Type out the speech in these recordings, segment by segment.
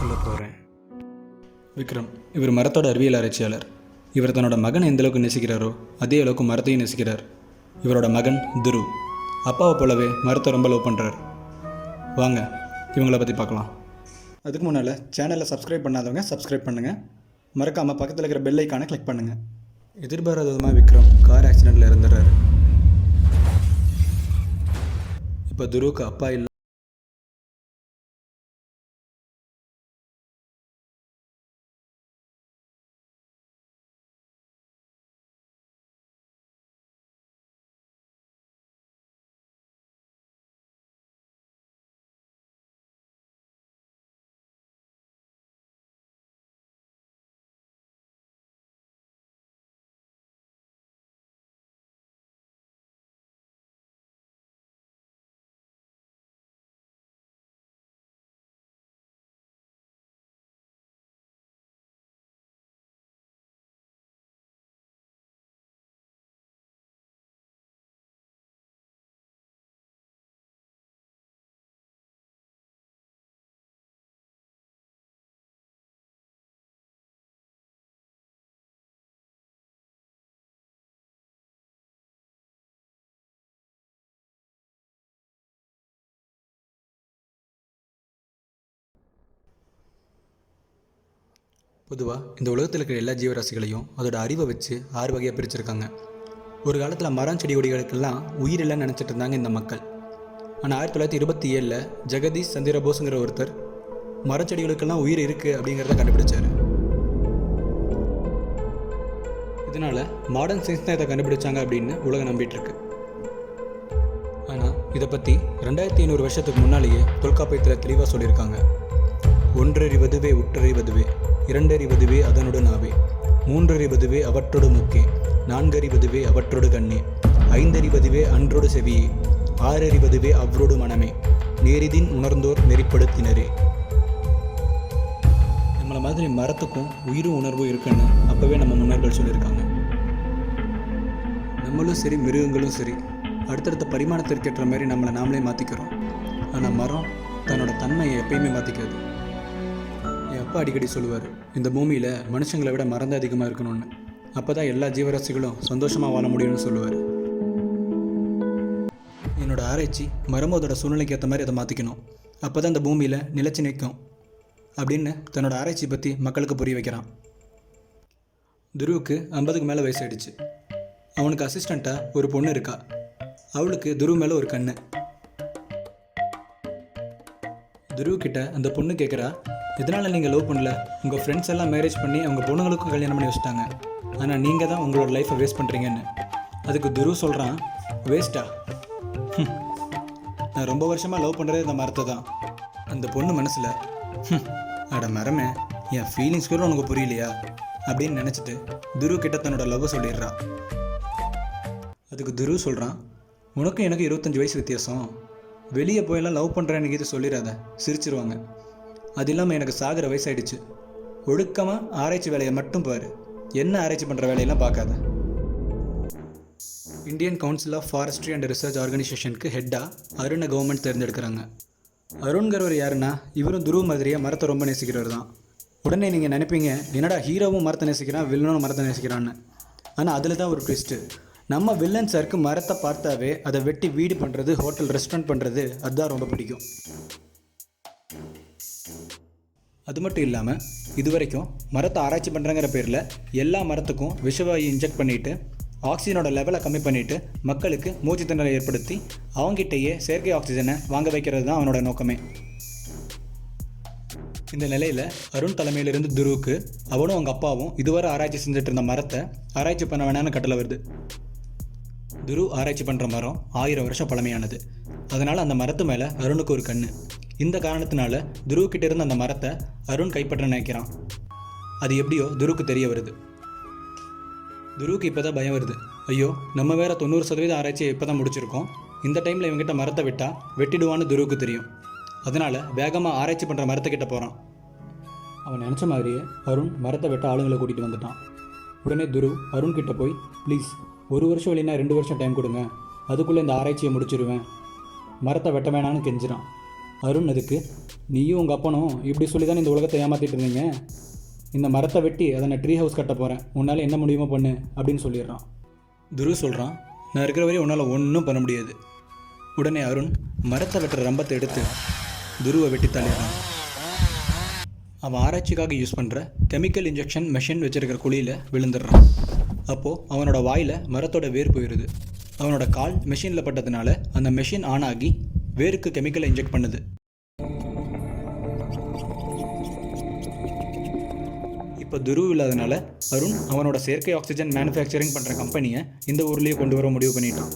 சொல்ல போகிறேன் விக்ரம் இவர் மரத்தோட அறிவியல் ஆராய்ச்சியாளர். இவர் தன்னோட மகனை எந்த அளவுக்கு நேசிக்கிறாரோ அதே அளவுக்கு மரத்தையும் நேசிக்கிறார். இவரோட மகன் துரு. அப்பாவை போலவே மரத்தை ரொம்ப லவ் பண்ணுறார் வாங்க இவங்கள பற்றி பார்க்கலாம். அதுக்கு முன்னால் சேனலை சப்ஸ்கிரைப் பண்ணாதவங்க சப்ஸ்கிரைப் பண்ணுங்கள் மறக்காமல் பக்கத்தில் இருக்கிற பெல் ஐக்கானை கிளிக் பண்ணுங்கள் எதிர்பாராத விதமாக விக்ரம் கார் ஆக்சிடெண்ட்டில் இறந்துடுறாரு. இப்போ துருவுக்கு அப்பா இல்லை. பொதுவாக இந்த உலகத்தில் இருக்கிற எல்லா ஜீவராசிகளையும் அதோட அறிவை வச்சு ஆறு வகையாக பிரிச்சிருக்காங்க. ஒரு காலத்தில் மரம் செடி கொடிகளுக்கெல்லாம் உயிர் நினச்சிட்டு இருந்தாங்க இந்த மக்கள். ஆனால் ஆயிரத்தி தொள்ளாயிரத்தி இருபத்தி ஏழில் ஜெகதீஷ் சந்திரபோஸுங்கிற ஒருத்தர் மரம் செடிகளுக்கெல்லாம் உயிர் இருக்குது அப்படிங்கிறத கண்டுபிடிச்சாரு. இதனால் மாடர்ன் சயின்ஸ் தான் இதை கண்டுபிடிச்சாங்க அப்படின்னு உலகம் நம்பிட்டுருக்கு. ஆனால் இதை பற்றி ரெண்டாயிரத்தி ஐநூறு வருஷத்துக்கு முன்னாலேயே தொல்காப்பியத்தில் தெளிவாக சொல்லியிருக்காங்க. ஒன்றறிவதுவே உற்றறிவதுவே. இரண்டறிவதுவே அதனுடன் ஆவே மூன்றறிவதுவே அவற்றொடு முக்கே. நான்கறிவதுவே அவற்றொடு கண்ணே. ஐந்தறிவதுவே அன்றோடு செவியே. ஆறறிவதுவே அவ்ரோடு மனமே. நேரிதின் உணர்ந்தோர் நெறிப்படுத்தினரே. நம்மளை மாதிரி மரத்துக்கும் உயிரும் உணர்வும் இருக்குன்னு அப்போவே நம்ம முன்னோர்கள் சொல்லியிருக்காங்க. நம்மளும் சரி மிருகங்களும் சரி அடுத்தடுத்த பரிமாணத்திற்கேற்ற மாதிரி நம்மளை நாமளே மாற்றிக்கிறோம் ஆனால் மரம் தன்னோட தன்மையை எப்பயுமே மாற்றிக்காது அப்பா அடிக்கடி சொல்லுவார் இந்த பூமியில் மனுஷங்களை விட மறந்து அதிகமாக இருக்கணும்னு. அப்போ தான் எல்லா ஜீவராசிகளும் சந்தோஷமாக வாழ முடியும்னு சொல்லுவார். என்னோட ஆராய்ச்சி மரம் அதோட சூழ்நிலைக்கு ஏற்ற மாதிரி அதை மாற்றிக்கணும் அப்போ தான் இந்த பூமியில் நிலச்சி நிற்கும் அப்படின்னு தன்னோட ஆராய்ச்சி பற்றி மக்களுக்கு புரிய வைக்கிறான். துருவுக்கு ஐம்பதுக்கு மேலே வயசாயிடுச்சு. அவனுக்கு அசிஸ்டண்ட்டாக ஒரு பொண்ணு இருக்கா. அவளுக்கு துரு மேலே ஒரு கண்ணு. துருவ் கிட்ட அந்த பொண்ணு கேட்குறா இதனால் நீங்கள் லவ் பண்ணல. உங்கள் ஃப்ரெண்ட்ஸ் எல்லாம் மேரேஜ் பண்ணி அவங்க பொண்ணுங்களுக்கும் கல்யாணம் பண்ணி வச்சுட்டாங்க. ஆனால் நீங்கள் தான் உங்களோட லைஃப்பை வேஸ்ட் பண்ணுறீங்கன்னு அதுக்கு துரு சொல்கிறான் வேஸ்ட்டா நான் ரொம்ப வருஷமாக லவ் பண்ணுறது இந்த மரத்தை தான். அந்த பொண்ணு மனசில் அட மரமே என் ஃபீலிங்ஸ் கூட உனக்கு புரியலையா? அப்படின்னு நினச்சிட்டு துரு கிட்ட தன்னோட லவ் சொல்லிடுறா அதுக்கு துரு சொல்கிறான் உனக்கும் எனக்கு இருபத்தஞ்சி வயசு வித்தியாசம். வெளியே போயெல்லாம் லவ் பண்ணுறேன்னு இது சொல்லிடாத. சிரிச்சிருவாங்க. அது இல்லாமல் எனக்கு சாகிற வயசாயிடுச்சு. ஒழுக்கமாக ஆராய்ச்சி வேலையை மட்டும் பாரு. என்ன ஆராய்ச்சி பண்ணுற வேலையெல்லாம் பார்க்காத. Indian council of forestry and research ஆர்கனைசேஷனுக்கு ஹெட்டாக அருணை கவர்மெண்ட் தேர்ந்தெடுக்கிறாங்க. அருண்கிறவர் யாருன்னா இவரும் துருவ மாதிரியாக மரத்தை ரொம்ப நேசிக்கிறவர் தான். உடனே நீங்கள் நினைப்பீங்க என்னடா ஹீரோவும் மரத்தை நேசிக்கிறான் வில்லனும் மரத்தை நேசிக்கிறான்னு. ஆனால் அதில் தான் ஒரு ட்விஸ்ட்டு நம்ம வில்லன் சாருக்கு மரத்தை பார்த்தாவே அதை வெட்டி வீடு பண்ணுறது ஹோட்டல் ரெஸ்டாரண்ட் பண்ணுறது அதுதான் ரொம்ப பிடிக்கும். அது மட்டும் இல்லாமல் இது வரைக்கும் மரத்தை ஆராய்ச்சி பண்ணுறங்கிற பேரில் எல்லா மரத்துக்கும் விஷவாயு இன்ஜெக்ட் பண்ணிவிட்டு ஆக்சிஜனோட லெவலை கம்மி பண்ணிவிட்டு மக்களுக்கு மூச்சு திணறலை ஏற்படுத்தி அவங்ககிட்டயே செயற்கை ஆக்சிஜனை வாங்க வைக்கிறது தான் அவனோட நோக்கமே. இந்த நிலையில் அருண் தலைமையிலிருந்து துருவுக்கு அவனும் அவங்க அப்பாவும் இதுவரை ஆராய்ச்சி செஞ்சுட்டு இருந்த மரத்தை ஆராய்ச்சி பண்ண வேணாம்னு கட்டளை வருது. துரு ஆராய்ச்சி பண்ணுற மரம் ஆயிரம் வருஷம் பழமையானது. அதனால் அந்த மரத்து மேலே அருணுக்கு ஒரு கண்ணு. இந்த காரணத்தினால துருவ கிட்ட இருந்த அந்த மரத்தை அருண் கைப்பற்ற நினைக்கிறான். அது எப்படியோ துருவுக்கு தெரிய வருது. துருவுக்கு இப்போ தான் பயம் வருது. ஐயோ நம்ம வேற தொண்ணூறு சதவீதம் ஆராய்ச்சியை இப்போ தான் முடிச்சிருக்கோம். இந்த டைமில் இவங்ககிட்ட மரத்தை விட்டால் வெட்டிடுவான்னு துருவுக்கு தெரியும். அதனால் வேகமாக ஆராய்ச்சி பண்ணுற மரத்துக்கிட்ட போகிறான் அவன் நினச்ச மாதிரியே அருண் மரத்தை வெட்ட ஆளுங்களை கூட்டிகிட்டு வந்துட்டான். உடனே துரு அருண் கிட்ட போய் ப்ளீஸ் ஒரு வருஷம் இல்லைன்னா ரெண்டு வருஷம் டைம் கொடுங்க. அதுக்குள்ளே இந்த ஆராய்ச்சியை முடிச்சிருவேன். மரத்தை வெட்ட வேணான்னு கெஞ்சிறான். அருண் அதுக்கு நீயும் உங்கள் அப்பனும் இப்படி சொல்லி தான் இந்த உலகத்தை ஏமாற்றிட்டு இருந்தீங்க? இந்த மரத்தை வெட்டி அதை நான் ட்ரீ ஹவுஸ் கட்ட போகிறேன் உன்னால் என்ன முடியுமோ பண்ணு அப்படின்னு சொல்லிடுறான். துரு சொல்கிறான் நான் இருக்கிற வரையும் உன்னால் ஒன்றும் பண்ண முடியாது. உடனே அருண் மரத்தை வெட்டுற ரம்பத்தை எடுத்து துருவை வெட்டி தள்ளிடுறான். அவன் ஆராய்ச்சிக்காக யூஸ் பண்ணுற கெமிக்கல் இன்ஜெக்ஷன் மெஷின் வச்சுருக்கிற குழியில் விழுந்துடுறான். அப்போது அவனோட வாயில் மரத்தோட வேர் போயிடுது. அவனோட கால் மெஷினில் பட்டதுனால அந்த மெஷின் ஆன் ஆகி வேருக்கு கெமிக்கலை இன்ஜெக்ட் பண்ணுது. இப்போ துரு இல்லாதனால அருண் அவனோட செயற்கை ஆக்சிஜன் மேனுஃபேக்சரிங் பண்ணுற கம்பெனியை இந்த ஊர்லேயே கொண்டு வர முடிவு பண்ணிட்டான்.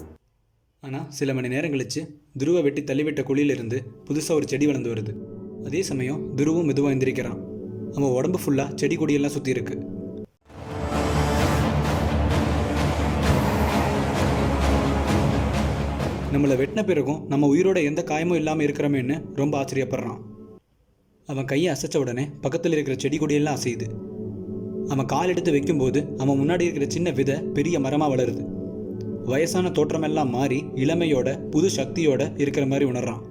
ஆனால் சில மணி நேரம் கழிச்சு துருவை வெட்டி தள்ளிவிட்ட குழியிலிருந்து புதுசாக ஒரு செடி வளர்ந்து வருது. அதே சமயம் துருவும் மெதுவாக எந்திரிக்கிறான். அவன் உடம்பு ஃபுல்லாக செடி கொடியெல்லாம் சுற்றி இருக்கு. நம்மளை வெட்டின பிறகும் நம்ம உயிரோட எந்த காயமும் இல்லாமல் இருக்கிறோமேன்னு ரொம்ப ஆச்சரியப்படுறான். அவன் கையை அசைச்ச உடனே பக்கத்தில் இருக்கிற செடி கொடியெல்லாம் அசையுது. அவன் கால் எடுத்து வைக்கும்போது அவன் முன்னாடி இருக்கிற சின்ன விதை பெரிய மரமாக வளருது. வயசான தோற்றமெல்லாம் மாறி இளமையோட புது சக்தியோட இருக்கிற மாதிரி உணர்றான்.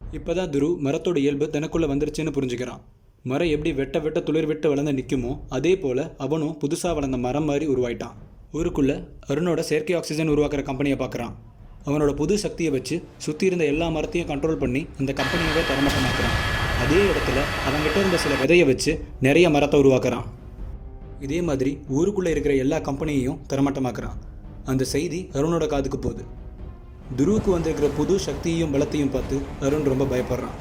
இப்போதான் துரு மரத்தோட இயல்பு தனக்குள்ளே வந்துருச்சுன்னு புரிஞ்சுக்கிறான். மரம் எப்படி வெட்ட வெட்ட துளிர் விட்டு வளர்ந்து நிற்குமோ அதே போல் அவனும் புதுசாக வளர்ந்த மரம் மாதிரி உருவாயிட்டான். ஊருக்குள்ளே அருணோட செயற்கை ஆக்சிஜன் உருவாக்குற கம்பெனியை பார்க்குறான். அவனோட புது சக்தியை வச்சு சுற்றி இருந்த எல்லா மரத்தையும் கண்ட்ரோல் பண்ணி அந்த கம்பெனியவே தரமட்டமாக்குறான் அதே இடத்துல அவன்கிட்ட இருந்த சில விதையை வச்சு நிறைய மரத்தை உருவாக்குறான். இதே மாதிரி ஊருக்குள்ளே இருக்கிற எல்லா கம்பெனியையும் தரமட்டமாக்குறான் அந்த செய்தி அருணோட காதுக்கு போகுது. துருவுக்கு வந்திருக்கிற புது சக்தியையும் பலத்தையும் பார்த்து அருண் ரொம்ப பயப்படுறான்.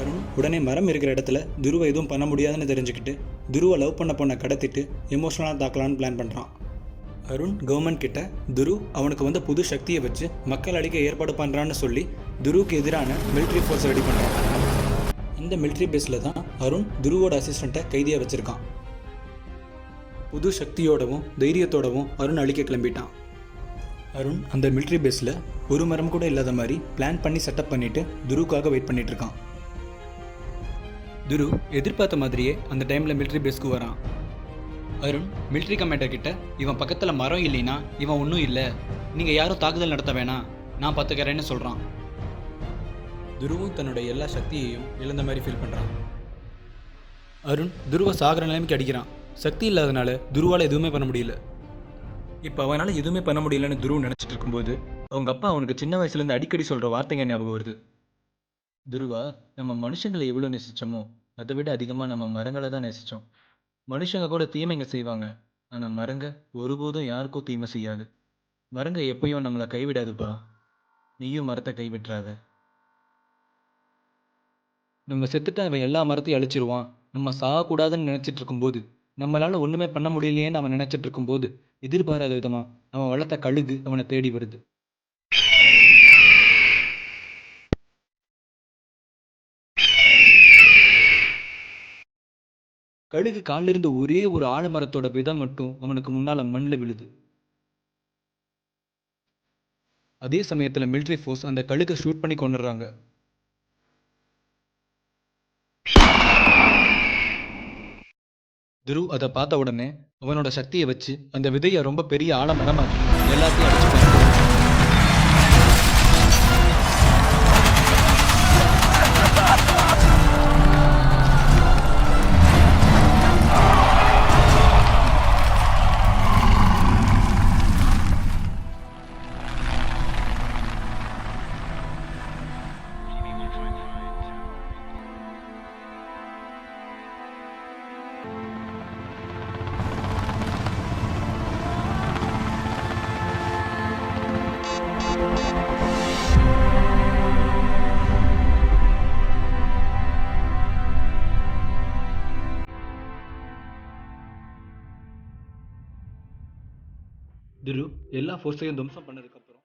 அருண் உடனே மரம் இருக்கிற இடத்துல துருவை எதுவும் பண்ண முடியாதுன்னு தெரிஞ்சுக்கிட்டு துருவை லவ் பண்ண பொண்ணை கடத்திட்டு எமோஷனலாக தாக்கலான்னு பிளான் பண்ணுறான் அருண் கவர்மெண்ட் கிட்ட துரு அவனுக்கு வந்த புது சக்தியை வச்சு மக்கள் அடிக்க ஏற்பாடு பண்ணுறான்னு சொல்லி துருவுக்கு எதிரான மிலிட்ரி ஃபோர்ஸ் ரெடி பண்ணுறான் அந்த மிலிட்ரி பேஸில் தான் அருண் துருவோட அசிஸ்டண்ட்டை கைதியாக வச்சுருக்கான். புது சக்தியோடவும் தைரியத்தோடவும் அருண் அழிக்க கிளம்பிட்டான். அருண் அந்த மிலிட்ரி பேஸில் ஒரு மரம் கூட இல்லாத மாதிரி பிளான் பண்ணி செட்டப் பண்ணிவிட்டு துருவுக்காக வெயிட் பண்ணிகிட்ருக்கான் துரு எதிர்பார்த்த மாதிரியே அந்த டைமில் மிலிட்ரி பேஸ்க்கு வரான். அருண் மிலிட்ரி கமாண்டர் கிட்ட இவன் பக்கத்தில் மரம் இல்லைன்னா இவன் ஒன்றும் இல்லை. நீங்கள் யாரும் தாக்குதல் நடத்த வேணாம். நான் பார்த்துக்கிறேன்னு சொல்கிறான் துருவும் தன்னோட எல்லா சக்தியையும் இழந்த மாதிரி ஃபீல் பண்ணுறான் அருண் துருவ சாகர நிலைமைக்கு அடிக்கிறான். சக்தி இல்லாதனால துருவால் எதுவுமே பண்ண முடியல. இப்போ அவனால் எதுவுமே பண்ண முடியலன்னு துருவ் நினச்சிட்டு இருக்கும்போது அவங்க அப்பா அவனுக்கு சின்ன வயசுலேருந்து அடிக்கடி சொல்கிற வார்த்தைங்க ஞாபகம் வருது. துருவா நம்ம மனுஷங்களை எவ்வளோ நேசித்தோமோ அதை விட அதிகமாக நம்ம மரங்களை தான் நேசித்தோம் மனுஷங்க கூட தீமைங்க செய்வாங்க. ஆனால் மரங்க ஒருபோதும் யாருக்கும் தீமை செய்யாது. மரங்க எப்பயும் நம்மளை கைவிடாதுப்பா. நீயும் மரத்தை கைவிட்டுறாத. நம்ம செத்துட்டு அவன் எல்லா மரத்தையும் அழிச்சிருவான். நம்ம சாகக்கூடாதுன்னு நினச்சிட்டு இருக்கும்போது நம்மளால ஒன்றுமே பண்ண முடியலையேன்னு அவன் நினச்சிட்டு இருக்கும்போது எதிர்பாராத விதமாக அவன் வளர்த்த கழுகு அவனை தேடி வருது. கழுகு காலில் இருந்த ஒரே ஒரு ஆலமரத்தோட விதை மட்டும் அவனுக்கு முன்னால மண்ணில் விழுது. அதே சமயத்தில் மிலிட்ரி ஃபோர்ஸ் அந்த கழுகை ஷூட் பண்ணி கொண்டுடுறாங்க துரு அதை பார்த்த உடனே அவனோட சக்தியை வச்சு அந்த விதையை ரொம்ப பெரிய ஆழமரமாக்கி எல்லாத்தையும் அடிச்சு துரு எல்லா ஃபோர்ஸையும் துவம்சம் பண்ணதுக்கப்புறம்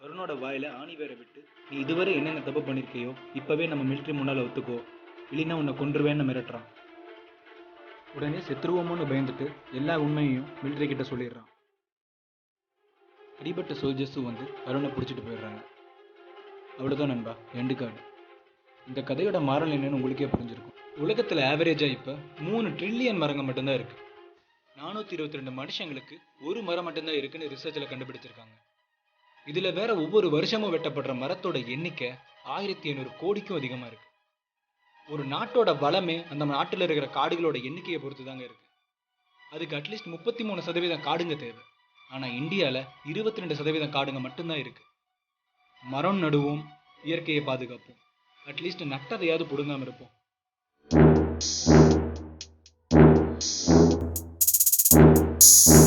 வருணோட வாயில ஆணி வேற விட்டு நீ இதுவரை என்னென்ன தப்பு பண்ணியிருக்கியோ இப்பவே நம்ம மிலிட்ரி முன்னால ஒத்துக்கோ. இல்லைன்னா உன்னை கொன்றுவேன்னு மிரட்டுறான். உடனே செத்துருவோமோன்னு பயந்துட்டு எல்லா உண்மையையும் மிலிட்ரி கிட்ட சொல்லிடுறான். அடிபட்ட சோல்ஜர்ஸும் வந்து வருணை பிடிச்சிட்டு போயிடுறாங்க. அவ்வளோதான் நண்பா எண்டு கார்டு இந்த கதையோட மாறல் என்னன்னு உங்களுக்கே புரிஞ்சிருக்கும். உலகத்தில் ஆவரேஜாக இப்போ மூணு ட்ரில்லியன் மரங்கள் மட்டும்தான் இருக்கு. நானூற்றி இருபத்தி ரெண்டு மனுஷங்களுக்கு ஒரு மரம் மட்டும்தான் இருக்குன்னு ரிசர்ச்சில் கண்டுபிடிச்சிருக்காங்க. இதில் வேற ஒவ்வொரு வருஷமும் வெட்டப்படுற மரத்தோட எண்ணிக்கை ஆயிரத்தி ஐநூறு கோடிக்கும் அதிகமாக இருக்கு. ஒரு நாட்டோட வளமே அந்த நாட்டில் இருக்கிற காடுகளோட எண்ணிக்கையை பொறுத்து தாங்க இருக்கு. அதுக்கு அட்லீஸ்ட் முப்பத்தி மூணு சதவீதம் காடுங்க தேவை. ஆனால் இந்தியாவில் இருபத்தி ரெண்டு சதவீதம் காடுங்க மட்டும்தான் இருக்கு. மரம் நடுவோம் இயற்கையை பாதுகாப்போம். அட்லீஸ்ட் நட்டதையாவது பிடுங்காமல் இருப்போம். Yes.